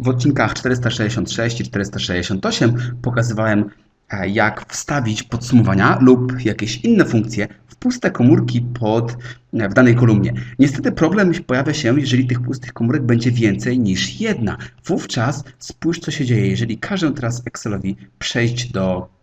W odcinkach 466 i 468 pokazywałem, e, jak wstawić podsumowania lub jakieś inne funkcje w puste komórki pod, e, w danej kolumnie. Niestety problem pojawia się, jeżeli tych pustych komórek będzie więcej niż jedna. Wówczas spójrz, co się dzieje. Jeżeli każę teraz Excelowi przejść do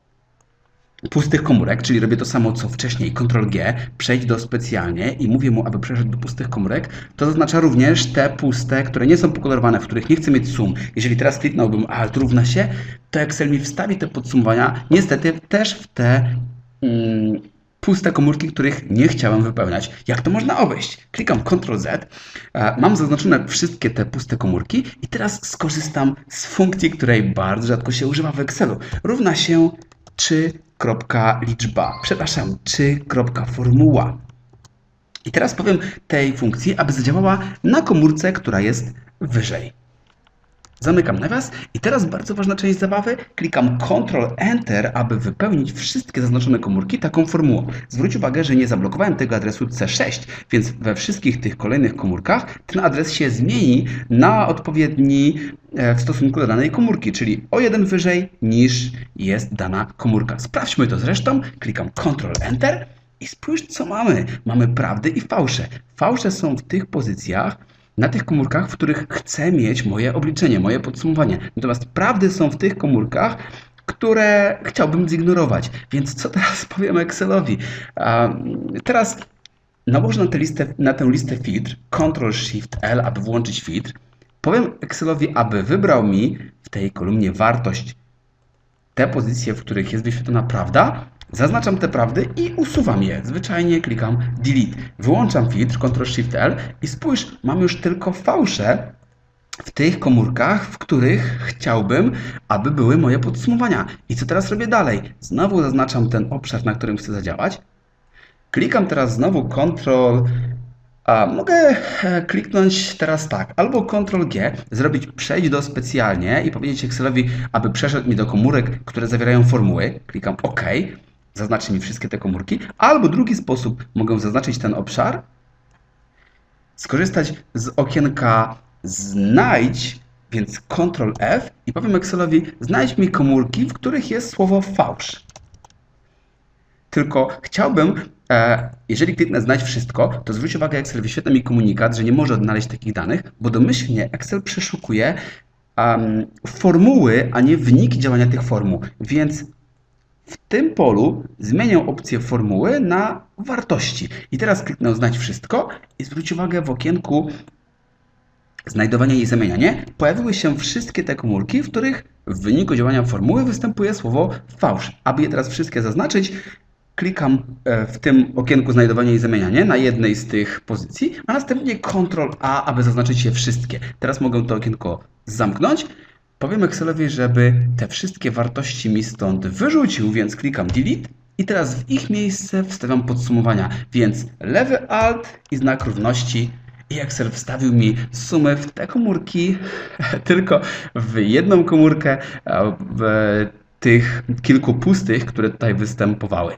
pustych komórek, czyli robię to samo co wcześniej, Ctrl G, przejść do specjalnie i mówię mu, aby przeszedł do pustych komórek, to zaznacza również te puste, które nie są pokolorowane, w których nie chcę mieć sum. Jeżeli teraz kliknąłbym Alt równa się, to Excel mi wstawi te podsumowania, niestety też w te mm, puste komórki, których nie chciałem wypełniać. Jak to można obejść? Klikam Ctrl Z, e, mam zaznaczone wszystkie te puste komórki i teraz skorzystam z funkcji, której bardzo rzadko się używa w Excelu. Równa się czy liczba, przepraszam, czy formuła. I teraz powiem tej funkcji, aby zadziałała na komórce, która jest wyżej. Zamykam nawias i teraz bardzo ważna część zabawy. Klikam Ctrl Enter, aby wypełnić wszystkie zaznaczone komórki taką formułą. Zwróć uwagę, że nie zablokowałem tego adresu C6, więc we wszystkich tych kolejnych komórkach ten adres się zmieni na odpowiedni e, w stosunku do danej komórki, czyli o jeden wyżej niż jest dana komórka. Sprawdźmy to zresztą. Klikam Ctrl Enter i spójrz co mamy. Mamy prawdy i fałsze. Fałsze są w tych pozycjach, na tych komórkach, w których chcę mieć moje obliczenie, moje podsumowanie. Natomiast prawdy są w tych komórkach, które chciałbym zignorować. Więc co teraz powiem Excelowi? Teraz nałożę na tę listę, na tę listę filtr, Ctrl-Shift-L, aby włączyć filtr. Powiem Excelowi, aby wybrał mi w tej kolumnie wartość te pozycje, w których jest wyświetlona prawda, Zaznaczam te prawdy i usuwam je. Zwyczajnie klikam Delete. Wyłączam filtr, Ctrl-Shift-L i spójrz, mam już tylko fałsze w tych komórkach, w których chciałbym, aby były moje podsumowania. I co teraz robię dalej? Znowu zaznaczam ten obszar, na którym chcę zadziałać. Klikam teraz znowu Ctrl a mogę e, kliknąć teraz tak, albo Ctrl G, zrobić przejść do specjalnie i powiedzieć Excelowi, aby przeszedł mi do komórek, które zawierają formuły. Klikam OK zaznaczy mi wszystkie te komórki. Albo drugi sposób, mogę zaznaczyć ten obszar, skorzystać z okienka znajdź, więc Ctrl F i powiem Excelowi znajdź mi komórki, w których jest słowo fałsz. Tylko chciałbym, e, jeżeli kliknę znajdź wszystko, to zwróć uwagę, Excel wyświetla mi komunikat, że nie może odnaleźć takich danych, bo domyślnie Excel przeszukuje um, formuły, a nie wyniki działania tych formuł. Więc w tym polu zmienię opcję formuły na wartości. I teraz kliknę znać wszystko i zwróć uwagę w okienku znajdowanie i zamienianie pojawiły się wszystkie te komórki, w których w wyniku działania formuły występuje słowo fałsz. Aby je teraz wszystkie zaznaczyć, klikam e, w tym okienku znajdowanie i zamienianie na jednej z tych pozycji, a następnie Ctrl A, aby zaznaczyć je wszystkie. Teraz mogę to okienko zamknąć Powiem Excelowi, żeby te wszystkie wartości mi stąd wyrzucił, więc klikam Delete i teraz w ich miejsce wstawiam podsumowania, więc lewy Alt i znak równości i Excel wstawił mi sumę w te komórki, tylko w jedną komórkę w tych kilku pustych, które tutaj występowały.